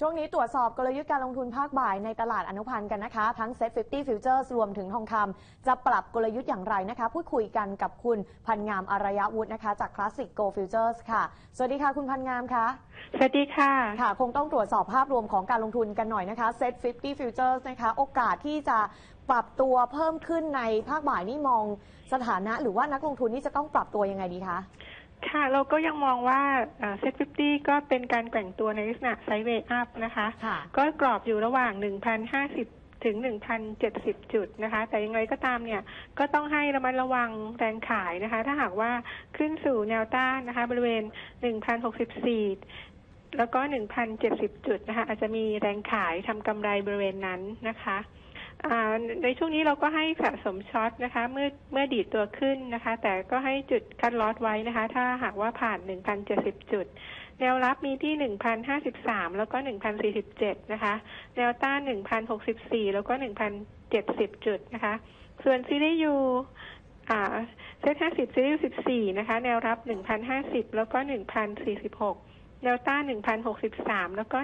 ช่วงนี้ตรวจสอบกลยุทธ์การลงทุนภาคบ่ายในตลาดอนุพันธ์กันนะคะ ทั้ง Set 50 Futures รวมถึงทองคำจะปรับกลยุทธ์อย่างไรนะคะ พูดคุยกันกับคุณพันงามอารยวุฒินะคะ จาก Classic Go Futures ค่ะ สวัสดีค่ะคุณพันงามคะสวัสดีค่ะค่ะ คงต้องตรวจสอบภาพรวมของการลงทุนกันหน่อยนะคะ Set 50 Futures นะคะ โอกาสที่จะปรับตัวเพิ่มขึ้นในภาคบ่ายนี่มองสถานะ หรือว่านักลงทุนนี่จะต้องปรับตัวยังไงดีคะ ค่ะ เราก็ยังมองว่าเซ็ตฟิก็เป็นการแกว่งตัวในลักษณะไซด์เวย์อัพนะคะค่ะก็กรอบอยู่ระหว่าง 1,050ถึง 1,070 จุดนะคะ แต่ยังไงก็ตามเนี่ย ก็ต้องให้ระมัดระวังแรงขายนะคะ ถ้าหากว่าขึ้นสู่แนวต้านนะคะ บริเวณ 1,064 แล้วก็ 1,070 จุดนะคะ อาจจะมีแรงขายทำกำไรบริเวณนั้นนะคะอ่า ในช่วงนี้เราก็ให้สะสมช็อตนะคะ เมื่อเมื่อดีดตัวขึ้นนะคะ แต่ก็ให้จุดคัดลอสไว้นะคะ ถ้าหากว่าผ่าน 1,070 จุด แนวรับมีที่ 1,053 แล้วก็ 1,047 นะคะ แนวต้าน 1,064 แล้วก็ 1,070 จุดนะคะ ส่วนซีรีส์ยูอ่าเซต50ซีรีส์14 นะคะ แนวรับ 1,050 แล้วก็ 1,046 แนวต้าน1,063 แล้วก็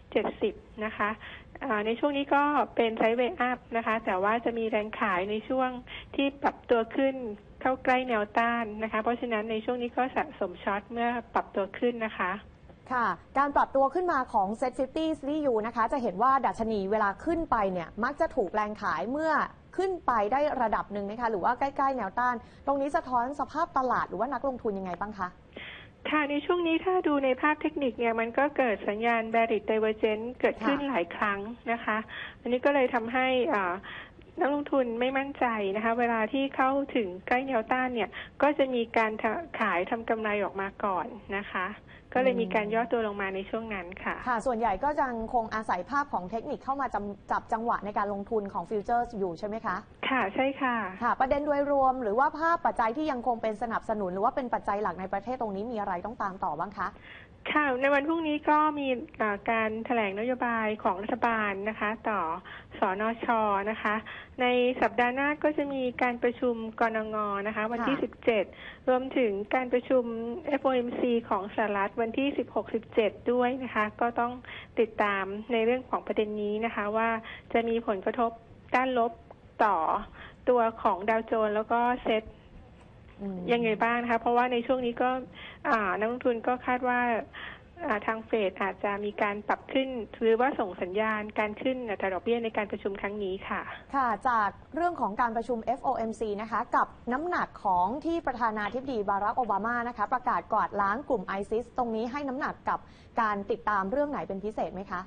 1,070 นะคะในช่วงนี้ก็เป็นไซด์เวย์อัพนะคะ แต่ว่าจะมีแรงขายในช่วงที่ปรับตัวขึ้นเข้าใกล้แนวต้านนะคะ เพราะฉะนั้นในช่วงนี้ก็สะสมช็อตเมื่อปรับตัวขึ้นนะคะค่ะการปรับตัวขึ้นมาของ Set 50 CU นะคะ จะเห็นว่าดัชนีเวลาขึ้นไปเนี่ย มักจะถูกแรงขายเมื่อขึ้นไปได้ระดับหนึ่งนะคะ หรือว่าใกล้ ๆ แนวต้าน ตรงนี้สะท้อนสภาพตลาดหรือว่านักลงทุนยังไงบ้างคะ ค่ะในช่วงนี้ถ้าดูในภาพเทคนิคเนี่ยมันก็เกิดสัญญาณ bearish divergence เกิดขึ้นค่ะหลายครั้งนะคะ อันนี้ก็เลยทำให้อ่านักลงทุนไม่มั่นใจนะคะ เวลาที่เข้าถึงใกล้แนวต้านเนี่ย ก็จะมีการทะขายทำกำไรออกมาก่อนนะคะ ก็เลยมีการย่อตัวลงมาในช่วงนั้นค่ะ ค่ะ ส่วนใหญ่ก็ยังคงอาศัยภาพของเทคนิคเข้ามาจำจับจังหวะในการลงทุนของฟิวเจอร์อยู่ใช่ไหมคะ ค่ะใช่ค่ะ ค่ะ ประเด็นโดยรวมหรือว่าภาพปัจจัยที่ยังคงเป็นสนับสนุน หรือว่าเป็นปัจจัยหลักในประเทศตรงนี้มีอะไรต้องตามต่อบ้างคะ ค่ะ ในวันพรุ่งนี้ก็มีอ่าการแถลงนโยบายของรัฐบาลนะคะ ต่อสอนอชนะคะ ในสัปดาห์หน้าก็จะมีการประชุมกรงงนะคะ วันที่ ค่ะ 17 รวมถึงการประชุม FOMC ของสหรัฐวันที่ 16-17 ด้วยนะคะ ก็ต้องติดตามในเรื่องของประเด็นนี้นะคะ ว่าจะมีผลกระทบด้านลบ ต่อตัวของดาวโจนส์แล้วก็เซ็ตอืมยังไงบ้างนะคะ เพราะว่าในช่วงนี้ก็อ่านักลงทุนก็คาดว่าอ่าทางเฟดอาจจะมีการปรับขึ้น หรือว่าส่งสัญญาณการขึ้นอัตราดอกเบี้ยในการประชุมครั้งนี้ค่ะ ค่ะ จากเรื่องของการประชุม FOMC นะคะ กับน้ำหนักของที่ประธานาธิบดีบารักโอบามานะคะ ประกาศกวาดล้างกลุ่ม ISIS ตรงนี้ให้น้ำหนักกับการติดตามเรื่องไหนเป็นพิเศษไหมคะ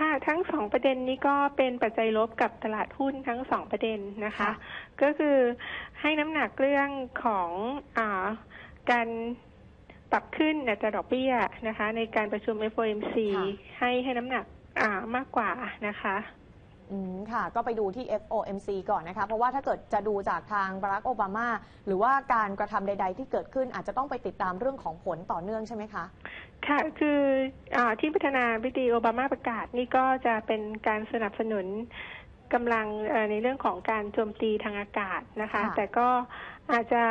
ค่ะทั้งสองประเด็นนี้ก็เป็นปัจจัยลบกับตลาดหุ้นทั้งสองประเด็นนะคะค่ะก็คือให้น้ำหนักเรื่องของอาการปรับขึ้นอัตราดอกเบี้ยนะคะ ในการประชุม FOMC ค่ะให้ให้น้ำหนักอ่ามากกว่านะคะ อืมค่ะ ก็ไปดูที่ FOMC ก่อนนะคะ เพราะว่าถ้าเกิดจะดูจากทางบารักโอบามา หรือว่าการกระทำใด ๆ ที่เกิดขึ้นอาจจะต้องไปติดตามเรื่องของผลต่อเนื่องใช่ไหมคะ ค่ะ คืออาที่ประธานาธิบดีโอบามาประกาศนี่ก็จะเป็นการสนับสนุนกำลังเอ่อในเรื่องของการโจมตีทางอากาศนะคะค่ะแต่ก็อาจจะ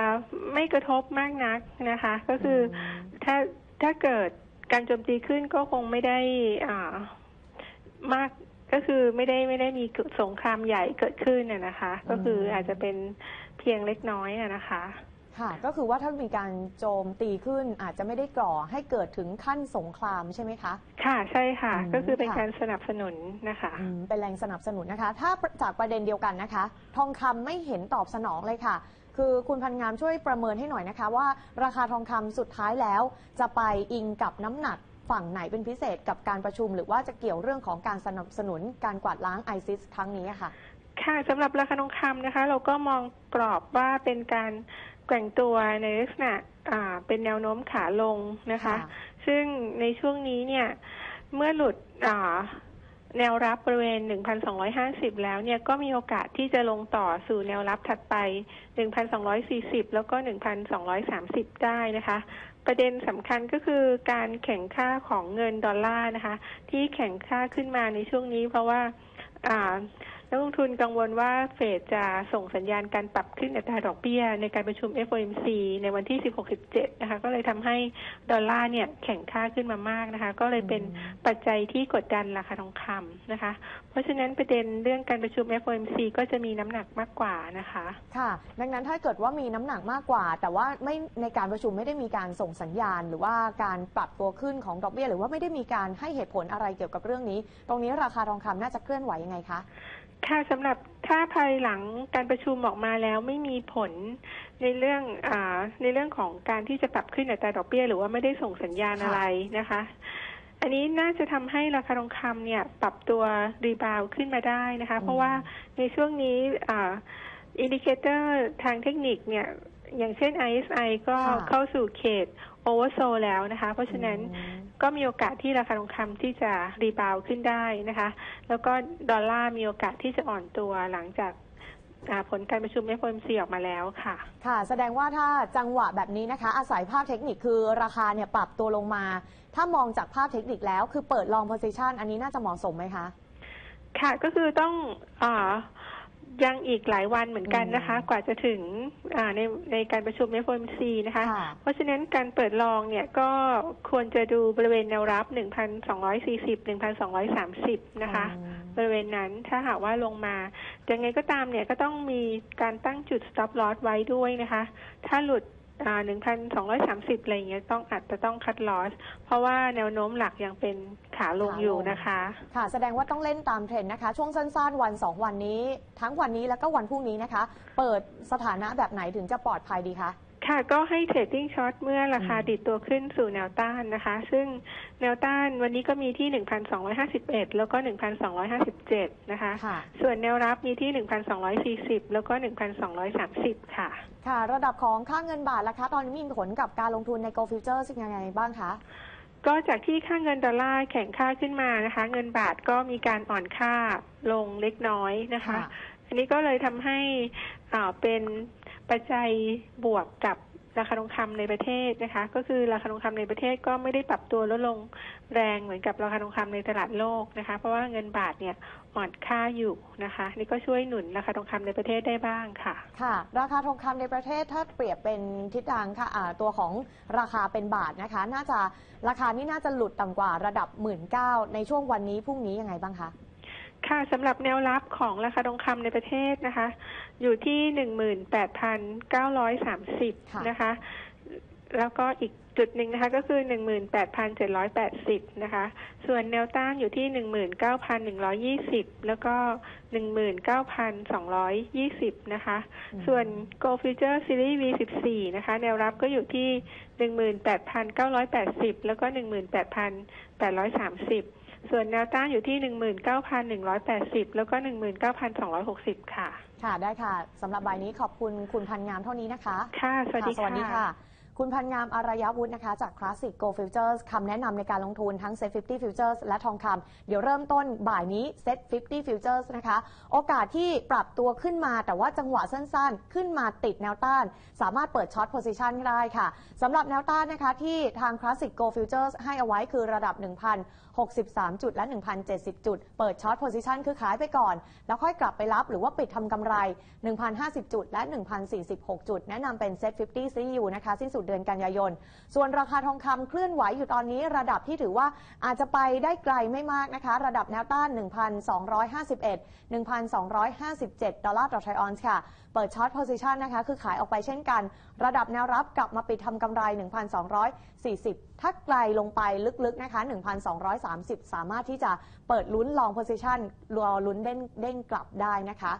ไม่กระทบมากนักนะคะ ก็คืออมถ้าถ้าเกิดการโจมตีขึ้นก็คงไม่ได้อ่ามาก ก็คือไม่ได้ไม่ได้มีสงครามใหญ่เกิดขึ้นน่ะนะคะ ก็คืออาจจะเป็นเพียงเล็กน้อยน่ะนะคะ ค่ะ ก็คือว่าถ้ามีการโจมตีขึ้นอาจจะไม่ได้ก่อให้เกิดถึงขั้นสงครามใช่ไหมคะ ค่ะใช่ค่ะ อืมก็คือเป็นค่ะ การสนับสนุนนะคะ อืมเป็นแรงสนับสนุนนะคะ ถ้าจากประเด็นเดียวกันนะคะ ทองคำไม่เห็นตอบสนองเลยค่ะ คือคุณพันงามช่วยประเมินให้หน่อยนะคะ ว่าราคาทองคำสุดท้ายแล้ว จะไปอิงกับน้ำหนัก ฝั่งไหนเป็นพิเศษกับการประชุม หรือว่าจะเกี่ยวเรื่องของการสนับสนุนการกวาดล้างไอซิสครั้งนี้อะค่ะ ค่ะสำหรับราคาทองคำนะคะ เราก็มองกรอบว่าเป็นการแกว่งตัวในลักษณะอ่าเป็นแนวโน้มขาลงนะคะค่ะซึ่งในช่วงนี้เนี่ยเมื่อหลุดอ่า แนวรับบริเวณ 1,250 แล้วเนี่ยก็มีโอกาสที่จะลงต่อสู่แนวรับถัดไป 1,240 แล้วก็ 1,230 ได้นะคะ ประเด็นสำคัญก็คือการแข่งค่าของเงินดอลลาร์นะคะ ที่แข่งค่าขึ้นมาในช่วงนี้เพราะว่าอ่า นักลงทุนกังวลว่าเฟดจะส่งสัญญาณการปรับขึ้นอัตราดอกเบี้ย ในการประชุม FOMC ในวันที่ 16-17 นะคะ ก็เลยทำให้ดอลลาร์เนี่ยแข็งค่าขึ้นมามากนะคะ ก็เลยเป็นปัจจัยที่กดดันราคาทองคำนะคะ เพราะฉะนั้นประเด็นเรื่องการประชุม FOMC ก็จะมีน้ำหนักมากกว่านะคะ ค่ะ ดังนั้นถ้าเกิดว่ามีน้ำหนักมากกว่า แต่ว่าไม่ในการประชุมไม่ได้มีการส่งสัญญาณ หรือว่าการปรับตัวขึ้นของดอกเบี้ย หรือว่าไม่ได้มีการให้เหตุผลอะไรเกี่ยวกับเรื่องนี้ ตรงนี้ราคาทองคำน่าจะเคลื่อนไหวยังไงคะค่ะสำหรับถ้าภายหลังการประชุมออกมาแล้วไม่มีผลในเรื่องอในเรื่องของการที่จะปรับขึ้นอัตราดอกเบี้ย หรือว่าไม่ได้ส่งสัญญาณอะไรนะคะ อันนี้น่าจะทำให้ราคาทองคำเนี่ย ปรับตัวรีบาวขึ้นมาได้นะคะ เพราะว่าในช่วงนี้อินดิเคเตอร์ทางเทคนิคเนี่ย อย่างเช่น ISI ก็ค่ะเข้าสู่เขตโอเวอร์โซแล้วนะคะ เพราะฉะนั้นอืมก็มีโอกาสที่ราคาทองคำที่จะรีบาวด์ขึ้นได้นะคะ แล้วก็ดอลลาร์มีโอกาสที่จะอ่อนตัวหลังจากอ่าผลการประชุม FOMC ออกมาแล้วค่ะ ค่ะ แสดงว่าถ้าจังหวะแบบนี้นะคะ อาศัยภาพเทคนิคคือราคาเนี่ยปรับตัวลงมา ถ้ามองจากภาพเทคนิคแล้ว คือเปิดลองโพซิชันอันนี้น่าจะเหมาะสมไหมคะ ค่ะก็คือต้องอา ยังอีกหลายวันเหมือนกันนะคะอืมกว่าจะถึงอ่าในในการประชุม FOMC นะคะค่ะเพราะฉะนั้นการเปิดลองเนี่ยก็ควรจะดูบริเวณแนวรับ 1,240 1,230 นะคะอืมบริเวณนั้นถ้าหากว่าลงมายังไงก็ตามเนี่ยก็ต้องมีการตั้งจุด stop loss ไว้ด้วยนะคะ ถ้าหลุด อ่า1,230อะไรอย่างเงี้ยต้องอาจจะต้องคัด loss เพราะว่าแนวโน้มหลักยังเป็นขาลงขาลงอยู่นะคะ ค่ะ แสดงว่าต้องเล่นตามเทรนด์นะคะ ช่วงสั้นๆ วัน2วันนี้ ทั้งวันนี้แล้วก็วันพรุ่งนี้นะคะ เปิดสถานะแบบไหนถึงจะปลอดภัยดีคะ ค่ะก็ให้เทรดดิ้งช็อตเมื่อราคาอืมดิดตัวขึ้นสู่แนวต้านนะคะ ซึ่งแนวต้านวันนี้ก็มีที่ 1,251 แล้วก็ 1,257 นะคะค่ะส่วนแนวรับมีที่ 1,240 แล้วก็ 1,230 ค่ะ ค่ะ ระดับของค่าเงินบาทล่ะคะ ตอนนี้มีผลกับการลงทุนใน Go Future ยังไงบ้างคะก็จากที่ค่าเงินดอลลาร์แข็งค่าขึ้นมานะคะ เงินบาทก็มีการอ่อนค่าลงเล็กน้อยนะคะค่ะอันนี้ก็เลยทำให้อ่าเป็น ปัจจัยบวกกับราคาทองคำในประเทศนะคะ ก็คือราคาทองคำในประเทศก็ไม่ได้ปรับตัวลดลงแรงเหมือนกับราคาทองคำในตลาดโลกนะคะ เพราะว่าเงินบาทเนี่ยอ่อนค่าอยู่นะคะ นี่ก็ช่วยหนุนราคาทองคำในประเทศได้บ้างค่ะ ค่ะ ราคาทองคำในประเทศถ้าเปรียบเป็นทิศทางค่ะตัวของราคาเป็นบาทนะคะ น่าจะราคานี่น่าจะหลุดต่ำกว่าระดับ 1 9ื่นในช่วงวันนี้พรุ่งนี้ยังไงบ้างคะ ค่ะสำหรับแนวรับของราคาทองคำในประเทศนะคะ อยู่ที่หนึ่งหมื่นแปดพันเก้าร้อยสามสิบค่ะนะคะ แล้วก็อีกจุดหนึ่งนะคะก็คือหนึ่งหมื่นแปดพันเจ็ดร้อยแปดสิบนะคะ ส่วนแนวต้านอยู่ที่หนึ่งหมื่นเก้าพันหนึ่งร้อยี่สิบแล้วก็หนึ่งหมื่นเก้าพันสองร้อยยี่สิบนะคะอืมส่วน Go Future Series V14 นะคะ แนวรับก็อยู่ที่18,980แล้วก็18,830ส่ วนแนวต้านอยู่ที่ 19,180 แล้วก็ 19,260 ค่ะ ค่ะได้ค่ะสำหรับใบนี้ขอบคุณคุณพันงามเท่านี้นะคะ ค่ะ สวัสดีค่ะ สวัสดีค่ะ คุณพันงามอารยวุฒินะคะ จาก Classic Go Futures คำแนะนำในการลงทุนทั้ง Set 50 Futures และทองคำเดี๋ยวเริ่มต้นบ่ายนี้ Set 50 Futures นะคะ โอกาสที่ปรับตัวขึ้นมาแต่ว่าจังหวะสั้นๆ ขึ้นมาติดแนวต้าน สามารถเปิดช็อต position ได้ค่ะสำหรับแนวต้านนะคะที่ทาง Classic Go Futures ให้เอาไว้คือระดับ 1,063 จุดและ 1,070 จุด เปิดช็อต position คือขายไปก่อน แล้วค่อยกลับไปรับหรือว่าปิดทำกำไร 1,050 จุดและ 1,046 จุด แนะนำเป็น Set 50 CU นะคะสิ้นสุดเดือนกันยายน ส่วนราคาทองคำเคลื่อนไหวอยู่ตอนนี้ระดับที่ถือว่าอาจจะไปได้ไกลไม่มากนะคะ ระดับแนวต้าน 1,251 1,257 ดอลลาร์ต่อไทรออนซ์ค่ะ เปิดช็อตโพซิชันนะคะ คือขายออกไปเช่นกัน ระดับแนวรับกลับมาปิดทำกำไร 1,240 ถ้าไกลลงไปลึกๆนะคะ 1,230 สามารถที่จะเปิดลุ้นลองโพซิชันรอลุ้นเด้งเด้งกลับได้นะคะ